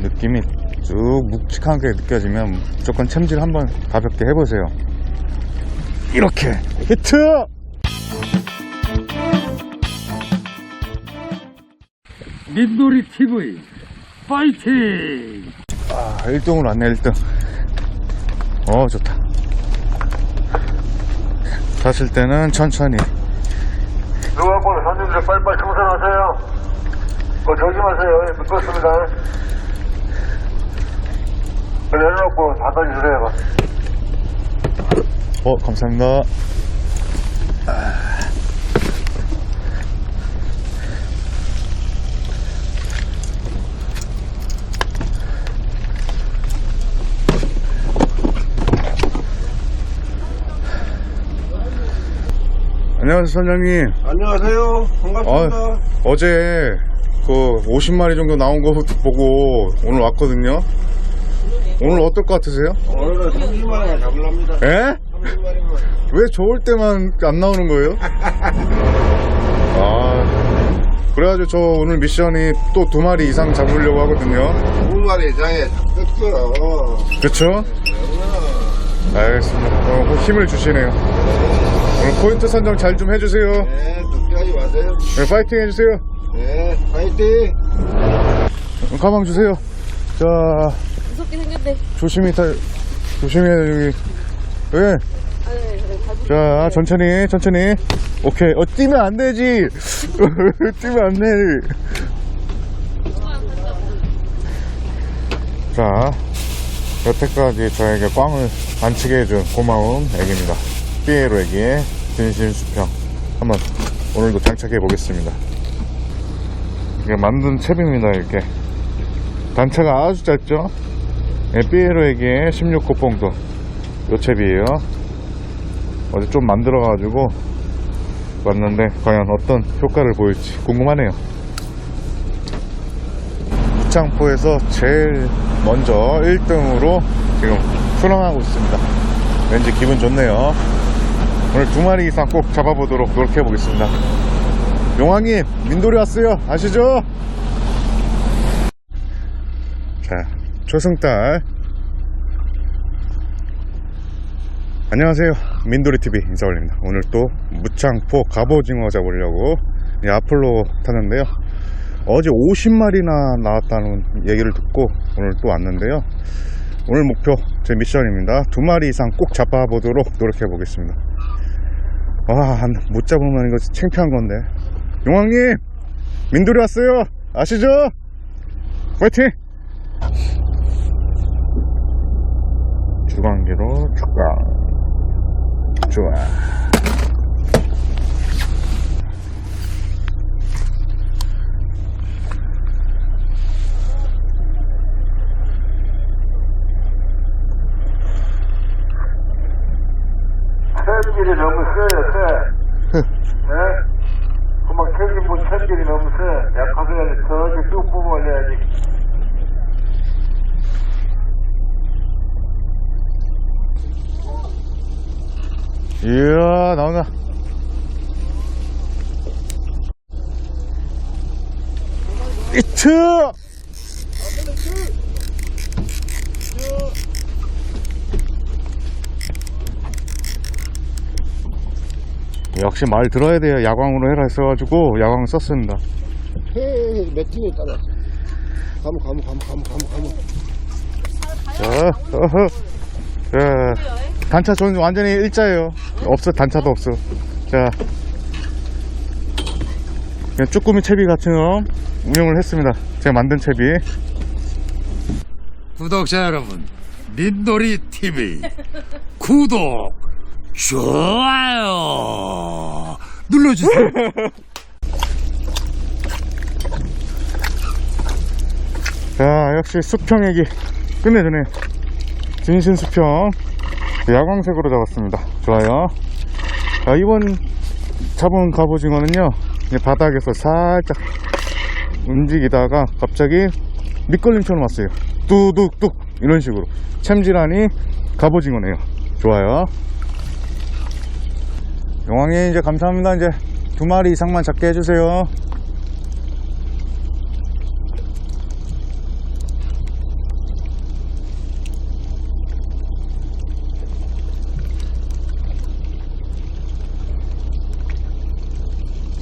느낌이 쭉 묵직하게 느껴지면 무조건 챔질 한번 가볍게 해보세요. 이렇게 히트! 민돌이 TV 파이팅! 아, 1등으로 왔네, 1등. 어, 좋다. 사실 때는 천천히. 누가고 손님들 빨리빨리 청산하세요. 어, 조심하세요. 예, 묶었습니다. 내려놓고 닫아주세요. 어, 감사합니다. 안녕하세요, 선장님. 안녕하세요. 반갑습니다. 아, 어제 그 50마리 정도 나온 거 보고 오늘 왔거든요. 오늘 어떨 것 같으세요? 오늘은 30만원 잡으랍니다. 에? 30만원. 왜 좋을 때만 안 나오는 거예요? 아, 그래가지고 저 오늘 미션이 또 두 마리 이상 잡으려고 하거든요. 두 마리 장에 떴어요. 그쵸? 알겠습니다. 어, 힘을 주시네요. 오늘 포인트 선정 잘 좀 해주세요. 네, 늦게하지 마세요. 네, 파이팅 해주세요. 네, 파이팅! 가방 주세요. 자, 네. 조심히 타, 조심히 여기. 예. 아니, 그래, 잘 자, 천천히, 천천히. 오케이. 어, 뛰면 안 되지. 뛰면 안 돼. 자, 여태까지 저에게 꽝을 안 치게 해준 고마운 애기입니다. 삐에로 애기의 진심 수평. 한번 오늘도 장착해 보겠습니다. 이게 만든 챕입니다, 이렇게. 단차가 아주 짧죠? 예, 삐에로 애기의 16호 봉도. 요 챕이에요. 어제 좀 만들어 가지고 왔는데 과연 어떤 효과를 보일지 궁금하네요. 부창포에서 제일 먼저 1등으로 지금 순항하고 있습니다. 왠지 기분 좋네요. 오늘 두 마리 이상 꼭 잡아보도록 노력해 보겠습니다. 용왕님, 민돌이 왔어요. 아시죠? 자, 초승달. 안녕하세요. 민돌이TV 인사 올립니다. 오늘 또 무창포 갑오징어 잡으려고 이 아폴로 타는데요. 어제 50마리나 나왔다는 얘기를 듣고 오늘 또 왔는데요. 오늘 목표 제 미션입니다. 두 마리 이상 꼭 잡아보도록 노력해 보겠습니다. 와못 잡으면 이거 창피한 건데. 용왕님! 민돌이 왔어요! 아시죠? 파이팅 주광기로 축강 좋아. 챔질이 너무 세요, 세. 네? 그만 챔질 분 챔질이 너무 세. 약하게 해야지. 저렇게 쭉 뽑아 올려야지. 나온다. 이트! 역시 말 들어야 돼요. 야광으로 해라 했어가지고 야광 썼습니다. 헤이, 매팅에 따라. 가면, 가면, 가면, 가면, 가면, 가면. 자, 어허. 자, 단차 저는 완전히 일자예요. 없어, 단차도 없어. 자, 그냥 쭈꾸미 채비 같은 거 운영을 했습니다. 제가 만든 채비. 구독자 여러분, 민돌이 TV 구독, 좋아요 눌러주세요. 자, 역시 수평액이 끝내주네. 진신 수평. 야광색으로 잡았습니다. 좋아요. 자, 이번 잡은 갑오징어는요, 바닥에서 살짝 움직이다가 갑자기 밑걸림처럼 왔어요. 뚜둑뚝 이런 식으로. 챔질하니 갑오징어네요. 좋아요. 용왕이 이제 감사합니다. 이제 두 마리 이상만 잡게 해주세요.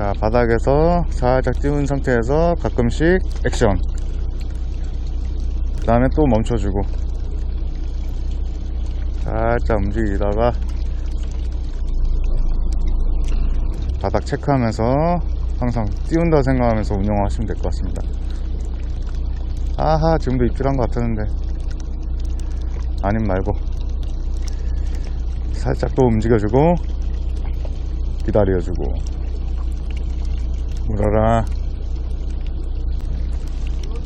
자, 바닥에서 살짝 띄운 상태에서 가끔씩 액션. 그 다음에 또 멈춰주고. 살짝 움직이다가 바닥 체크하면서 항상 띄운다 생각하면서 운영하시면 될 것 같습니다. 아하, 지금도 입질 한 것 같았는데. 아님 말고. 살짝 또 움직여주고, 기다려주고. 물어라.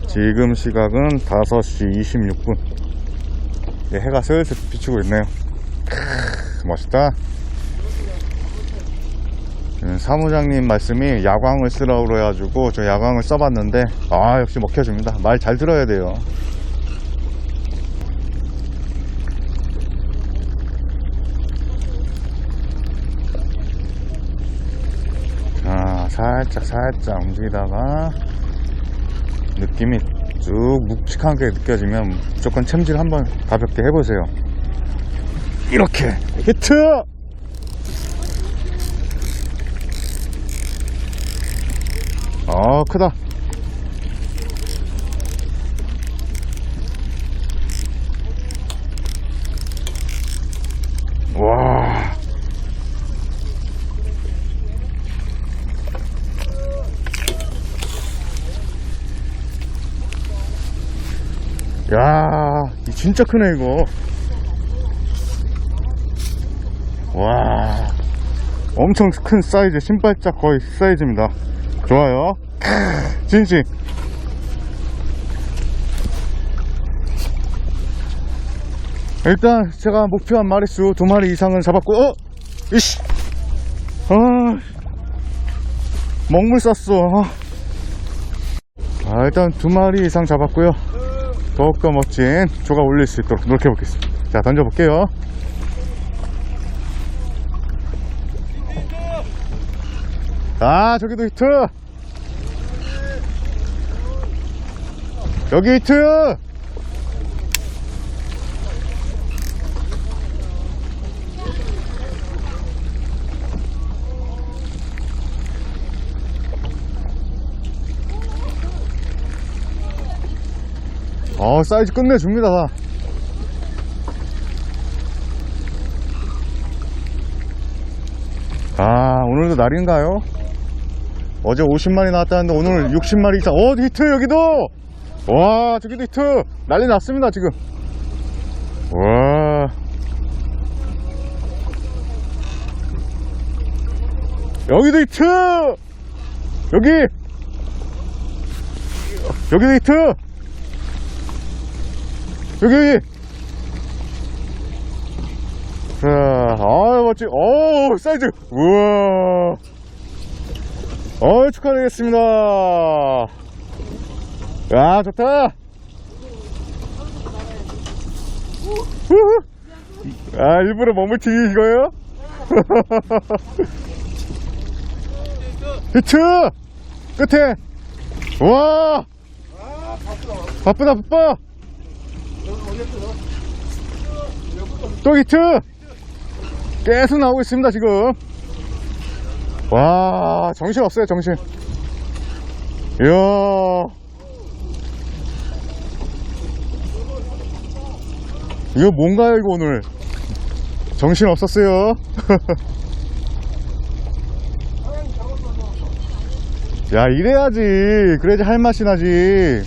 지금 시각은 5시 26분. 예, 해가 슬슬 비추고 있네요. 크, 멋있다. 음, 사무장님 말씀이 야광을 쓰라고 그래가지고 저 야광을 써봤는데 아 역시 먹혀줍니다. 말 잘 들어야 돼요. 자 살짝 살짝 움직이다가 느낌이 쭉 묵직하게 느껴지면 무조건 챔질 한번 가볍게 해보세요. 이렇게 히트! 아 크다 와 야, 이 진짜 크네, 이거. 와, 엄청 큰 사이즈, 신발짝 거의 사이즈입니다. 좋아요. 진심. 일단 제가 목표한 마리수 두 마리 이상은 잡았고, 어? 이씨. 아, 먹물 쌌어. 아, 일단 두 마리 이상 잡았고요. 더욱더 멋진 조가 올릴 수 있도록 노력해 보겠습니다. 자, 던져 볼게요. 아, 저기도 히트! 여기 히트! 어, 사이즈 끝내줍니다. 아, 오늘도 날인가요? 어제 50마리 나왔다는데 오늘 60마리 이상. 어, 히트 여기도! 와, 저기도 히트! 난리 났습니다, 지금. 와. 여기도 히트! 여기! 여기도 히트! 여기. 여기 자, 아 멋지. 오 사이즈. 우와. 어 축하드리겠습니다. 야 좋다. 아 일부러 튀기 이거요? 히트! 끝에. 와. 바쁘다 바빠 또 히트! 계속 나오고 있습니다 지금. 와 정신 없어요 정신. 이야. 이거 뭔가요 이거 오늘? 정신 없었어요. 야 이래야지. 그래야지 할 맛이 나지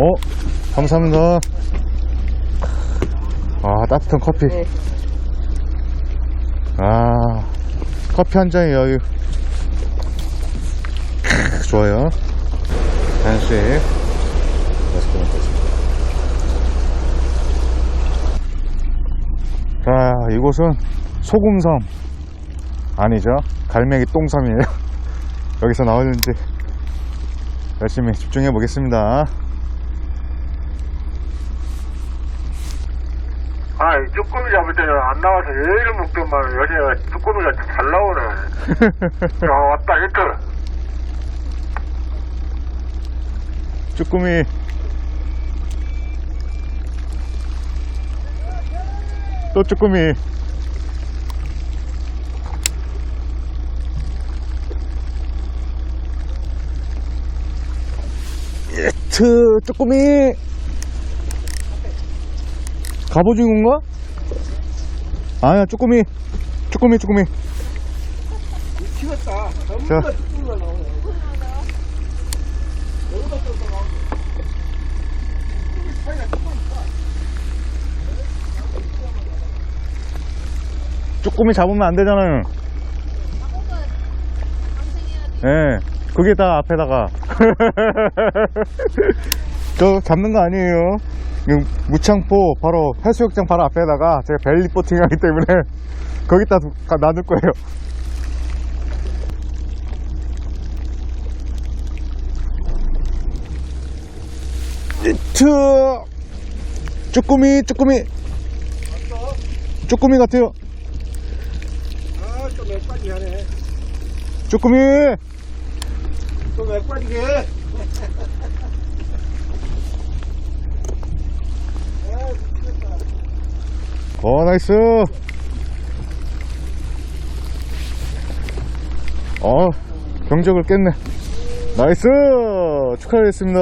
어, 감사합니다. 아, 따뜻한 커피. 네. 아, 커피 한 잔에 여유. 크, 좋아요. 한씩 맛있게 먹겠습니다. 자, 이곳은 소금섬 아니죠. 갈매기 똥섬이에요. 여기서 나오는지 열심히 집중해 보겠습니다. 아, 이 쭈꾸미 잡을 때는 안 나와서 얘를 먹더만 요새 쭈꾸미가 잘 나오네. 야, 왔다, 히트. 쭈꾸미 또 쭈꾸미 예트 쭈꾸미 갑오징어인가? 아니야 쭈꾸미 쭈꾸미 쭈꾸미 자 쭈꾸미 잡으면 안 되잖아요. 예, 그게 다 앞에다가. 저 잡는 거 아니에요. 이 무창포 바로 해수욕장 바로 앞에다가 제가 벨리 보팅 하기 때문에 거기다 놔둘 거예요. 이트 쭈꾸미 쭈꾸미 쭈꾸미 같아요. 아, 또 맥빠지 하네. 쭈꾸미 또 맥빠지게. 어 나이스. 어 경적을 깼네. 나이스! 축하드리겠습니다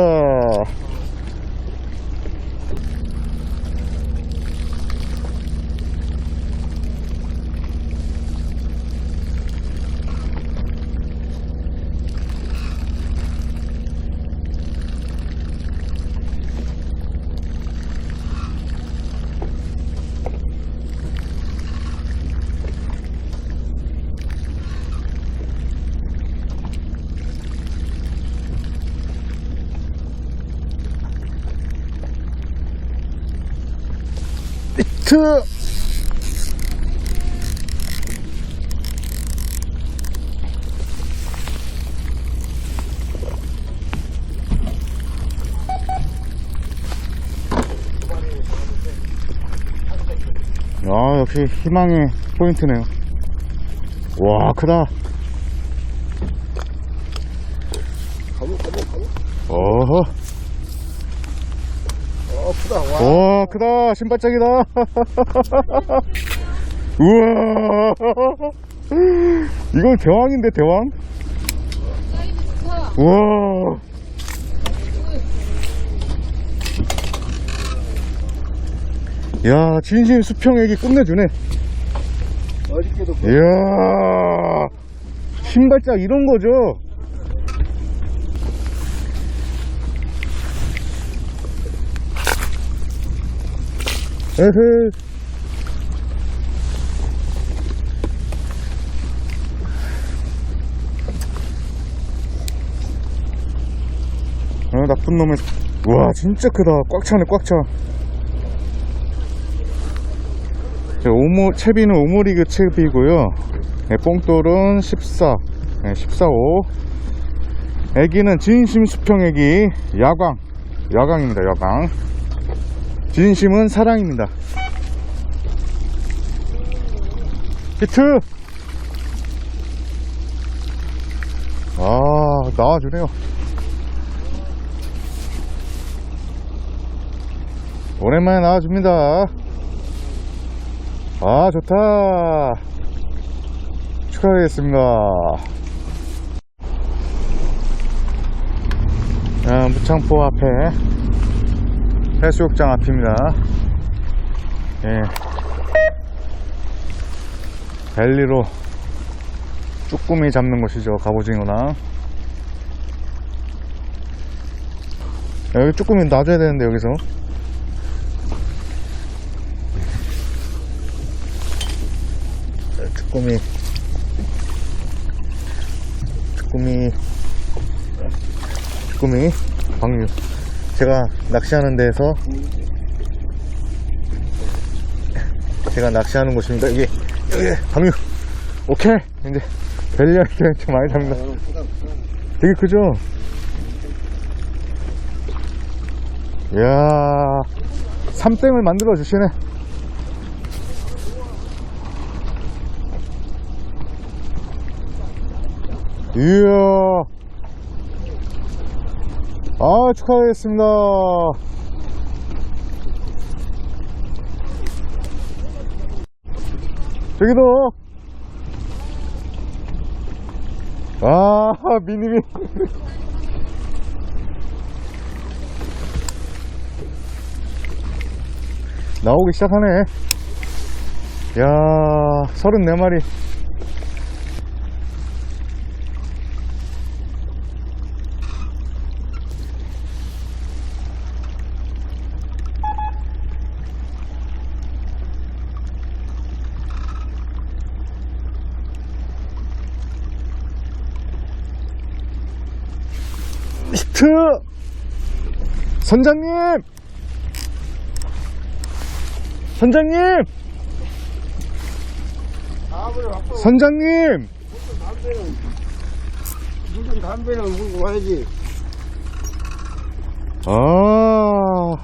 트 아, 역시 희망의 포인트네요. 와, 크다. 어허. 와. 와 크다. 신발짝이다. 우와. 이건 대왕인데 대왕? 우와. 야 진심 수평액이 끝내주네. 이야. 신발짝 이런 거죠 에헤. 아 나쁜 놈의 우와 진짜 크다. 꽉 차네 꽉차. 자, 오모, 채비는 오모리그 채비고요. 네, 뽕돌은 14 네, 14, 5 애기는 진심 수평 애기 야광. 야광입니다 야광 진심은 사랑입니다. 히트! 아 나와주네요. 오랜만에 나와줍니다. 아 좋다. 축하드리겠습니다. 아, 무창포 앞에 해수욕장 앞입니다. 예. 벨리로 쭈꾸미 잡는 곳이죠 갑오징어랑 여기 쭈꾸미 놔줘야 되는데 여기서. 쭈꾸미. 쭈꾸미. 쭈꾸미. 방류 제가 낚시하는 데에서 제가 낚시하는 곳입니다 여기 여기 방류 오케이. 이제 벨리아이트 좀 많이 잡는다. 되게 크죠? 이야, 삼땡을 만들어 주시네. 이야. 아, 축하드리겠습니다. 저기도. 아, 미니미. 나오기 시작하네. 야, 34마리. 히트! 선장님! 선장님! 선장님! 무슨 담배를 물고 와야지. 아,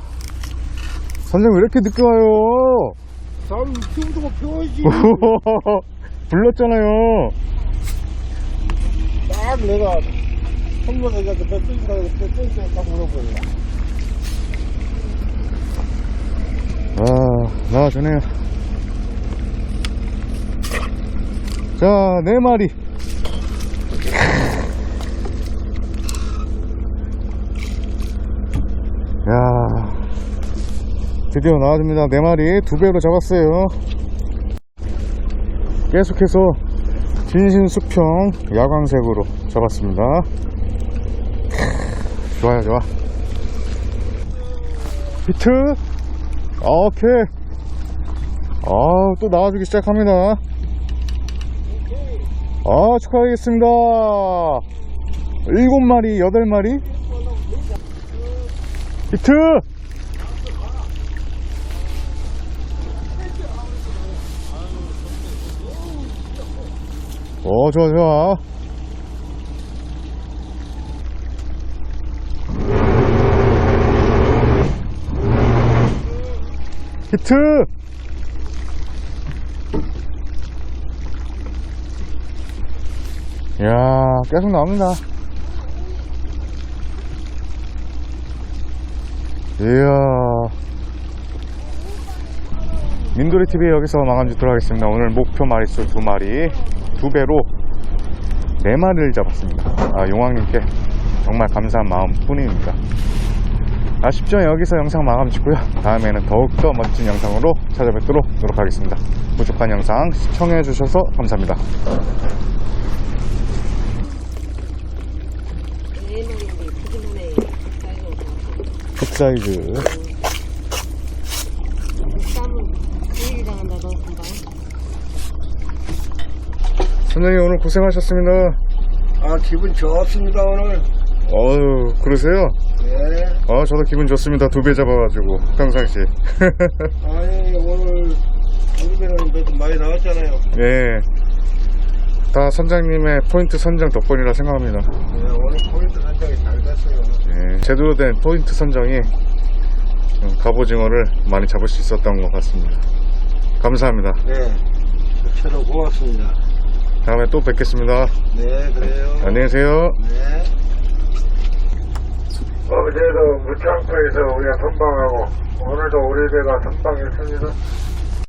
선장님 왜 이렇게 늦게 와요? 다음 유튜브도 펴야지. 불렀잖아요. 딱 내가 선물해가지고 몇 분이라고 몇 분이라고 딱 물어보냐. 아, 나와주네요. 자, 네 마리. 야, 드디어 나와줍니다. 네 마리 두 배로 잡았어요. 계속해서 진신수평 야광색으로 잡았습니다. 좋아요, 좋아. 히트! 오케이. 아, 또 나와주기 시작합니다. 아, 축하드리겠습니다. 일곱 마리, 여덟 마리. 히트! 오, 좋아, 좋아. 히트! 이야, 계속 나옵니다. 이야. 민돌이TV 여기서 마감 짓도록 하겠습니다. 오늘 목표 마리수 두 마리, 두 배로 네 마리를 잡았습니다. 아, 용왕님께 정말 감사한 마음 뿐입니다. 아쉽죠? 여기서 영상 마감 짓고요. 다음에는 더욱더 멋진 영상으로 찾아뵙도록 노력하겠습니다. 부족한 영상 시청해 주셔서 감사합니다. 네 마리인데 크긴 하네. 빅 사이즈. 그. 선생님 오늘 고생하셨습니다. 아, 기분 좋습니다, 오늘. 어유 그러세요? 네. 아 저도 기분 좋습니다. 두 배 잡아가지고 평상시. 아니, 오늘 우리배는 그래도 많이 나왔잖아요. 예. 다 선장님의 포인트 선정 덕분이라 생각합니다. 네, 오늘 포인트 선정이 잘 됐어요. 예, 제대로 된 포인트 선정이 음, 갑오징어를 많이 잡을 수 있었던 것 같습니다. 감사합니다. 네. 최로 고맙습니다. 다음에 또 뵙겠습니다. 네, 그래요. 안녕히 계세요. 네. 어제도 무창포에서 우리가 선방하고 오늘도 우리 배가 선방했습니다.